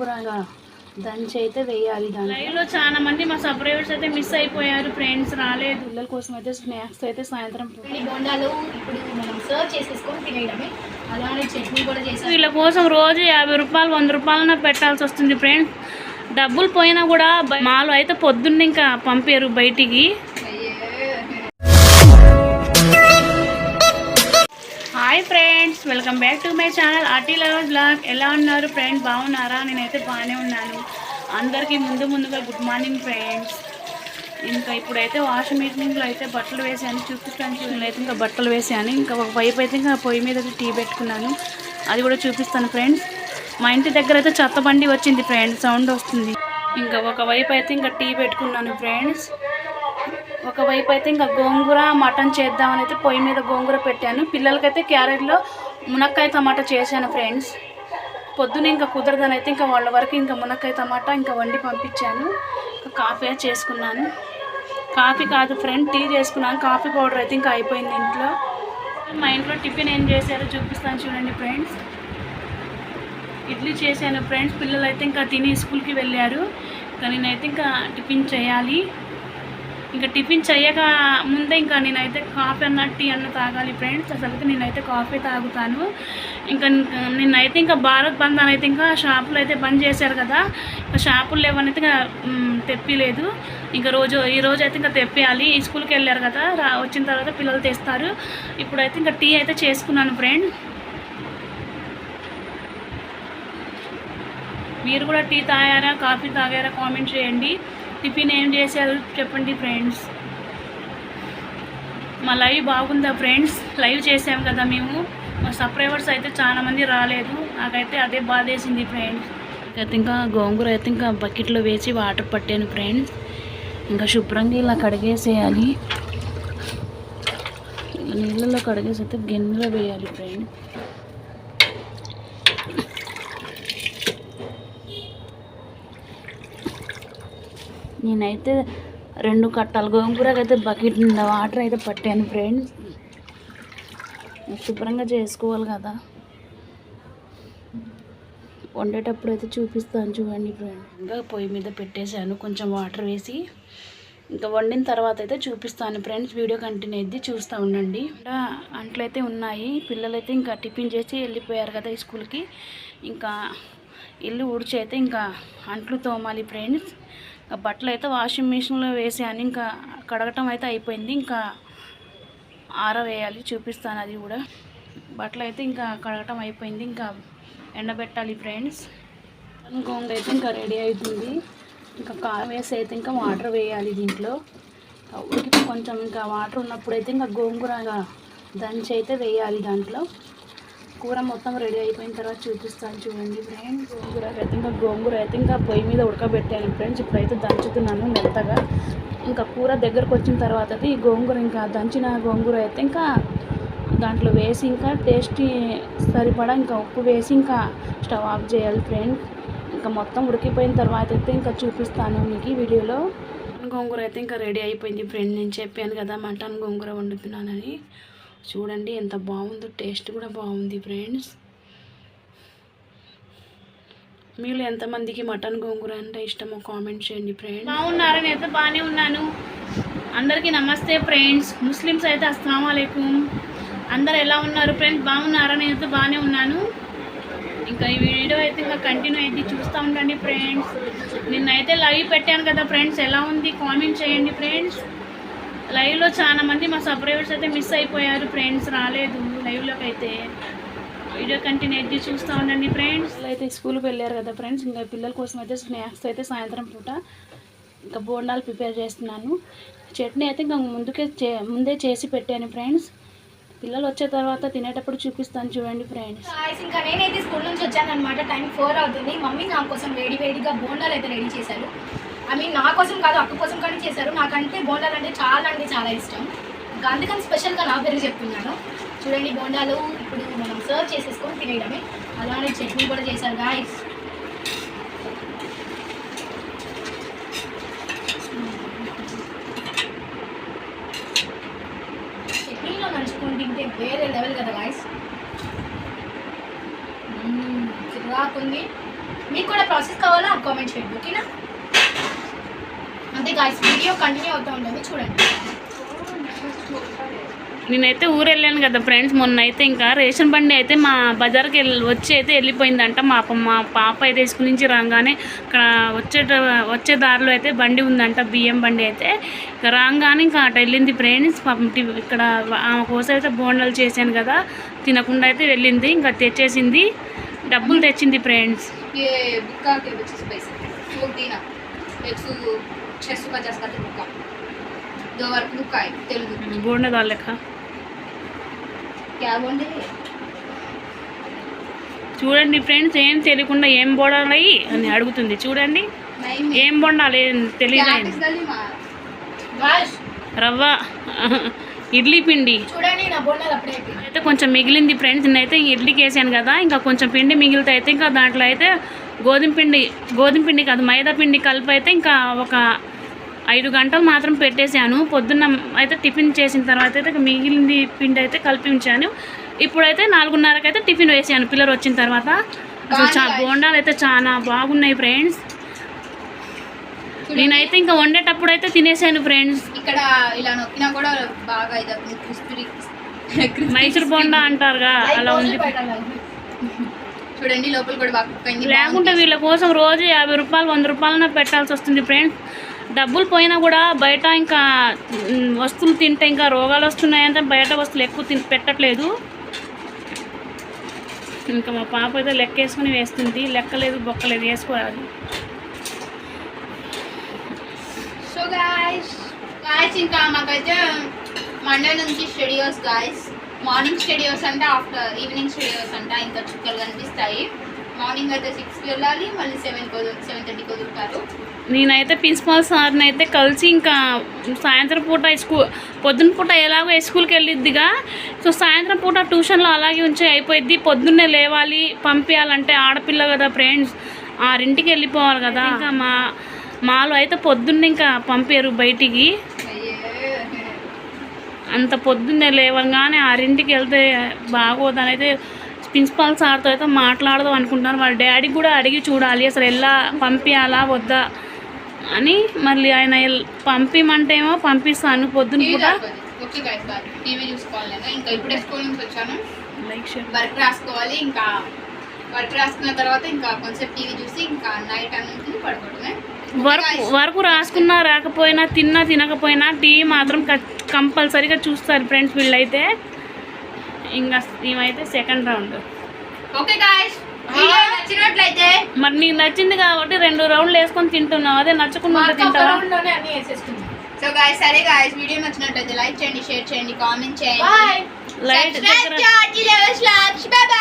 గోంగూరగా దంచి అయితే వేయాలి లైవ్లో చాలా మంది మా సబ్స్క్రైబర్స్ అయితే మిస్ అయిపోయారు ఫ్రెండ్స్ రాలేదు. పిల్లల కోసం అయితే స్నాక్స్ అయితే సాయంత్రం బోండాలు ఇప్పుడు మనం సర్వ్ చేసేసుకొని తినేయడమే. అలానే చట్నీ కూడా చేసాం. వీళ్ళ కోసం రోజు యాభై రూపాయలు వంద రూపాయలన పెట్టాల్సి వస్తుంది ఫ్రెండ్స్. డబ్బులు పోయినా కూడా మాలో అయితే పొద్దున్న ఇంకా పంపారు బయటికి. Hi friends welcome back to my channel arty lover blog. ఎలా ఉన్నారు ఫ్రెండ్స్ బాగున్నారా? నేనైతే బాగానే ఉన్నాను. అందరికీ ముందు ముందుగా గుడ్ మార్నింగ్ ఫ్రెండ్స్. ఇంకా ఇప్పుడైతే వాషింగ్ మెషిన్లో అయితే బట్టలు వేసాను చూపిస్తాను చూడండి. అయితే ఇంకా బట్టలు వేసాను ఇంకా ఒక వైపు అయితే ఇంకా పొయ్యి మీద అయితే టీ పెట్టుకున్నాను. అది కూడా చూపిస్తాను ఫ్రెండ్స్. మా ఇంటి దగ్గర అయితే చెత్త బండి వచ్చింది ఫ్రెండ్స్ సౌండ్ వస్తుంది. ఇంకా ఒక వైపు అయితే ఇంకా టీ పెట్టుకున్నాను ఫ్రెండ్స్. ఒకవైపు అయితే ఇంకా గోంగూర మటన్ చేద్దామని అయితే పొయ్యి మీద గోంగూర పెట్టాను. పిల్లలకైతే క్యారెట్లో మునక్కాయ టమాటా చేశాను ఫ్రెండ్స్. పొద్దున ఇంకా కుదరదని అయితే ఇంకా వాళ్ళ వరకు ఇంకా మునక్కాయ టమాటా ఇంకా వండి పంపించాను. కాఫీ చేసుకున్నాను. కాఫీ కాదు ఫ్రెండ్ టీ చేసుకున్నాను. కాఫీ పౌడర్ అయితే ఇంకా అయిపోయింది ఇంట్లో. మా ఇంట్లో టిఫిన్ ఏం చేశారో చూపిస్తాను చూడండి ఫ్రెండ్స్. ఇడ్లీ చేశాను ఫ్రెండ్స్. పిల్లలు అయితే ఇంకా తిని స్కూల్కి వెళ్ళారు. ఇంకా నేనైతే ఇంకా టిఫిన్ చేయాలి. ఇంకా టిఫిన్ చేయక ముందే ఇంకా నేనైతే కాఫీ అన్న టీ అన్న తాగాలి ఫ్రెండ్స్. అసలు నేనైతే కాఫీ తాగుతాను. ఇంకా నిన్నైతే ఇంకా భారత్ బంద్ అని అయితే ఇంకా షాపులు అయితే బంద్ చేశారు కదా. ఇంకా షాపులు లేవనైతే ఇంకా తెప్పిలేదు. ఇంకా రోజు ఈ రోజు అయితే ఇంకా తెప్పేయాలి. ఈ స్కూల్కి వెళ్ళారు కదా రా వచ్చిన తర్వాత పిల్లలు తెస్తారు. ఇప్పుడైతే ఇంకా టీ అయితే చేసుకున్నాను ఫ్రెండ్. మీరు కూడా టీ తాగారా కాఫీ తాగారా కామెంట్ చేయండి. టిఫిన్ ఏం చేశారు చెప్పండి ఫ్రెండ్స్? మా లైవ్ బాగుందా ఫ్రెండ్స్? లైవ్ చేసాం కదా మేము. మా సబ్స్క్రైబర్స్ అయితే చాలా మంది రాలేదు. నాకైతే అదే బాధేసింది ఫ్రెండ్స్. అయితే ఇంకా గోంగూర అయితే ఇంకా బకెట్లో వేసి వాటర్ పట్టాను ఫ్రెండ్స్. ఇంకా శుభ్రంగా ఇలా కడిగేసేయాలి. నీళ్ళలో కడిగేసి అయితే గిన్నెలో వేయాలి ఫ్రెండ్స్. నేనైతే రెండు కట్టాలు గోంగూరకి అయితే బకెట్ నిండా వాటర్ అయితే పట్టాను ఫ్రెండ్స్ శుభ్రంగా చేసుకోవాలి కదా. వండేటప్పుడు అయితే చూపిస్తాను చూడండి ఫ్రెండ్ ఇంకా పొయ్యి మీద పెట్టేశాను కొంచెం వాటర్ వేసి. ఇంకా వండిన తర్వాత అయితే చూపిస్తాను ఫ్రెండ్స్ వీడియో కంటిన్యూ అయింది చూస్తూ ఉండండి. అంట్లు అయితే ఉన్నాయి పిల్లలైతే ఇంకా టిఫిన్ చేసి వెళ్ళిపోయారు కదా ఈ స్కూల్కి. ఇంకా ఇల్లు ఊడ్చి అయితే ఇంకా అంట్లు తోమాలి ఫ్రెండ్స్ బట్టలు అయితే వాషింగ్ మిషన్లో వేసాను ఇంకా కడగటం అయితే అయిపోయింది. ఇంకా ఆరవేయాలి చూపిస్తాను అది కూడా. బట్టలు అయితే ఇంకా కడగటం అయిపోయింది. ఇంకా ఎండబెట్టాలి ఫ్రెండ్స్. గోంగూర అయితే ఇంకా రెడీ అవుతుంది ఇంకా కారం వేసి అయితే ఇంకా వాటర్ వేయాలి దీంట్లో. ఉడికి కొంచెం ఇంకా వాటర్ ఉన్నప్పుడు అయితే ఇంకా గోంగూరగా దంచి అయితే వేయాలి దాంట్లో. కూర మొత్తం రెడీ అయిపోయిన తర్వాత చూపిస్తాను చూడండి ఫ్రెండ్స్ గోంగూర అయితే ఇంకా గోంగూర అయితే ఇంకా పొయ్యి మీద ఉడకబెట్టాను ఫ్రెండ్స్ ఇప్పుడైతే దంచుతున్నాను మెత్తగా. ఇంకా కూర దగ్గరకు వచ్చిన తర్వాత అయితే ఈ గోంగూర ఇంకా దంచిన గోంగూర అయితే ఇంకా దాంట్లో వేసి ఇంకా టేస్ట్ సరిపడా ఇంకా ఉప్పు వేసి ఇంకా స్టవ్ ఆఫ్ చేయాలి ఫ్రెండ్స్ ఇంకా మొత్తం ఉడికిపోయిన తర్వాత అయితే ఇంకా చూపిస్తాను మీకు వీడియోలో. గోంగూర అయితే ఇంకా రెడీ అయిపోయింది ఫ్రెండ్ నేను చెప్పాను కదా మటన్ గోంగూర వండుతున్నానని. చూడండి ఎంత బాగుందో టేస్ట్ కూడా బాగుంది ఫ్రెండ్స్. మీరు ఎంతమందికి మటన్ గోంగూర అంటే ఇష్టమో కామెంట్ చేయండి ఫ్రెండ్స్. బాగున్నారా? నేనైతే బాగానే ఉన్నాను. అందరికీ నమస్తే ఫ్రెండ్స్. ముస్లిమ్స్ అయితే అస్సలం అయికం అందరు ఎలా ఉన్నారు ఫ్రెండ్స్? బాగున్నారా? నేనైతే బాగానే ఉన్నాను. ఇంకా ఈ వీడియో అయితే ఇంకా కంటిన్యూ అయితే చూస్తూ ఉండండి ఫ్రెండ్స్. నిన్నైతే లైవ్ పెట్టాను కదా ఫ్రెండ్స్. ఎలా ఉంది? కామెంట్ చేయండి ఫ్రెండ్స్. లైవ్లో చాలా మంది మా సబ్స్క్రైబర్స్ అయితే మిస్ అయిపోయారు ఫ్రెండ్స్ రాలేదు లైవ్లోకి అయితే. వీడియో కంటిన్యూ అయితే చూస్తూ ఉండండి ఫ్రెండ్స్. అయితే స్కూల్కి వెళ్ళారు కదా ఫ్రెండ్స్ ఇంకా పిల్లల కోసం అయితే స్నాక్స్ అయితే సాయంత్రం పూట ఇంకా బోండాలు ప్రిపేర్ చేస్తున్నాను. చట్నీ అయితే ఇంకా ముందుకే చే ముందే చేసి పెట్టాను ఫ్రెండ్స్. పిల్లలు వచ్చే తర్వాత తినేటప్పుడు చూపిస్తాను చూడండి ఫ్రెండ్స్. ఇంకా నేనైతే స్కూల్ నుంచి వచ్చాను అనమాట టైం ఫోర్ అవుతుంది. మమ్మీ నా కోసం వేడి వేడిగా బోండాలు అయితే రెడీ చేశారు. ఐ మీన్ నా కోసం కాదు అక్క కోసం కానీ చేశారు. నాకంటే బోండాలు అంటే చాలా అంటే చాలా ఇష్టం. ఇంకా అందుకని స్పెషల్గా నా పేరు చెప్తున్నాను. చూడండి బోండాలు ఇప్పుడు మనం సర్వ్ చేసేసుకొని తినేయడమే. అలానే చట్నీ కూడా చేశారు గాయస్ చట్నీలో నంచుకొని తింటే వేరే లెవెల్ కదా గాయస్ చిరాకుంది మీకు కూడా ప్రాసెస్ కావాలా? కామెంట్ చేయండి ఓకేనా? అంతే గాయస్ వీడియో కంటిన్యూ అవుతూ ఉంటుంది. చూడండి. నేనైతే ఊరు వెళ్ళాను కదా ఫ్రెండ్స్ మొన్న అయితే ఇంకా రేషన్ బండి అయితే మా బజార్కి వెళ్ళి వచ్చి అయితే వెళ్ళిపోయిందంట. మా మా పాప అయితే స్కూల్ నుంచి రాగానే ఇక్కడ వచ్చే వచ్చే దారిలో అయితే బండి ఉందంట బియ్యం బండి అయితే. ఇక రాగానే ఇంకా అటు వెళ్ళింది ఫ్రెండ్స్ ఇక్కడ ఆమె కోసం అయితే బోండాలు చేశాను కదా తినకుండా అయితే వెళ్ళింది ఇంకా తెచ్చేసింది. డబ్బులు తెచ్చింది ఫ్రెండ్స్. ये बुक्का के पच्चीस पैसे फूल देना एक सौ छः सौ पचास का था बुक्का दो बार बुक्का है तेलुगु బోండా వాళ్ళక क्या बोल रहे చూడండి ఫ్రెండ్స్ ఏం తెలియకుండా ఏం బోడాలి అని అడుగుతుంది చూడండి नहीं ఏం బొండాలి ఏం తెలియదు బస్ రవ్వ ఇడ్లీ పిండి చూడండి నా బోండాలు అప్పుడే అయిపోయింది అయితే కొంచెం మిగిలింది ఫ్రెండ్స్ నేనైతే ఇడ్లీకి వేసాను కదా ఇంకా కొంచెం పిండి మిగిలితే అయితే ఇంకా దాంట్లో అయితే గోధుమ పిండి గోధుమ పిండి కాదు మైదా పిండి కలిపి అయితే ఇంకా ఒక ఐదు గంటలు మాత్రం పెట్టేశాను. పొద్దున్న అయితే టిఫిన్ చేసిన తర్వాత అయితే మిగిలింది పిండి అయితే కలిపి ఉంచాను. ఇప్పుడైతే నాలుగున్నరకి అయితే టిఫిన్ వేసాను పిల్లలు వచ్చిన తర్వాత. బోండాలు అయితే చాలా బాగున్నాయి ఫ్రెండ్స్. నేనైతే ఇంకా వండేటప్పుడు అయితే తినేసాను ఫ్రెండ్స్. ఇక్కడ ఇలా నొక్కినా కూడా బాగా మైసూర్ బోండా అంటారుగా అలా ఉంది. చూడండి లోపల కూడా బాగా లేకుంటే వీళ్ళ కోసం రోజు యాభై రూపాయలు వంద రూపాయలన పెట్టాల్సి వస్తుంది ఫ్రెండ్స్. డబ్బులు పోయినా కూడా బయట ఇంకా వస్తువులు తింటే ఇంకా రోగాలు వస్తున్నాయంటే బయట వస్తువులు ఎక్కువ తిని పెట్టట్లేదు. ఇంకా మా పాప అయితే లెక్క వేసుకుని వేస్తుంది. లెక్కలేదు బొక్కలేదు వేసుకోవాలి సో గాయస్ గాయస్ ఇంకా మాకైతే మండే నుంచి స్టడియోస్ గాయస్ మార్నింగ్ స్టడియోస్ అంటే ఆఫ్టర్ ఈవినింగ్ స్టడియోస్ అంట. ఇంకా చుక్కలు కనిపిస్తాయి. మార్నింగ్ అయితే సిక్స్కి వెళ్ళాలి మళ్ళీ సెవెన్ సెవెన్ థర్టీకి వదులుతారు. నేనైతే ప్రిన్సిపాల్ సార్ని అయితే కలిసి ఇంకా సాయంత్రం పూట స్కూ పొద్దున్న పూట ఎలాగో స్కూల్కి వెళ్ళిద్దిగా. సో సాయంత్రం పూట ట్యూషన్లో అలాగే ఉంచి అయిపోయిద్ది. పొద్దున్నే లేవాలి పంపించాలంటే ఆడపిల్ల కదా ఫ్రెండ్స్ ఆరింటికి వెళ్ళిపోవాలి కదా. ఇంకా మా మాలో అయితే పొద్దున్నే ఇంకా పంపారు బయటికి. అంత పొద్దున్నే లేవగానే ఆరింటికి వెళ్తే బాగోదని అయితే ప్రిన్సిపాల్ సార్తో అయితే మాట్లాడదాం అనుకుంటున్నాను. వాళ్ళ డాడీకి కూడా అడిగి చూడాలి అసలు ఎలా పంపించాలా వద్దా అని. మళ్ళీ ఆయన పంపిమంటేమో పంపిస్తాను పొద్దున టీవీ పూట సరిపోదు. ఓకే గాయస్ బాయ్ టీవీ చూసుకోవాలి నేను. ఇంకా ఇప్పుడే స్కూల్ నుంచి వచ్చాను. లైక్ షేర్ వర్క్ రాసుకోవాలి ఇంకా వర్క్ రాసుకున్న తర్వాత ఇంకా కొంచెం టీవీ చూసి ఇంకా నైట్ అన్నం పడుకోవడమే. వర్క్ వర్క్ రాసుకున్నా రాకపోయినా తిన్నా తినకపోయినా టీవీ మాత్రం కంపల్సరీగా చూస్తారు ఫ్రెండ్స్ వీళ్ళైతే. ఇంకా మేమైతే సెకండ్ రౌండ్ ఓకే గాయస్ నచ్చినట్లయితే మరి నీకు నచ్చింది కాబట్టి రెండు రౌండ్లు వేసుకొని తింటున్నావు. అదే నచ్చకుండా తింటావా? సో గాయస్ సరే గాయస్ వీడియో నచ్చినట్లయితే లైక్ చేయండి షేర్ చేయండి కామెంట్ చేయండి. లైట్ Subscribe